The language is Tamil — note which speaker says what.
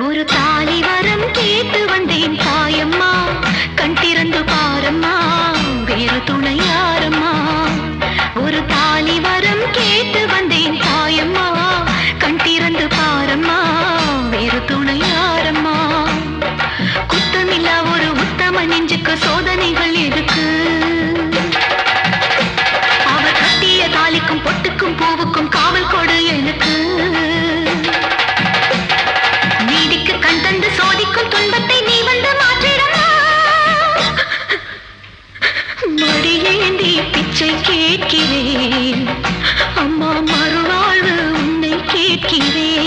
Speaker 1: ஒரு தாலி வரம் கேட்டு வந்தேன் தாயம்மா. கண் திறந்து பாரம்மா வேறு துணை யாரம்மா. ஒரு தாலி வரம் கேட்டு வந்தேன் தாயம்மா. கண் திறந்து பாரம்மா வேறு துணை யாரம்மா. குத்தமில்லா ஒரு உத்தம நெஞ்சுக்கு சோதனைகள் எதுக்கு? அவர் கட்டிய தாலிக்கும் பொட்டுக்கும் பூவுக்கும் காவல் கொடு எனக்கு. வேண்டி பிச்சை கேட்கிறேன். அம்மா மறுவாழ்வு உன்னை கேட்கிறேன்.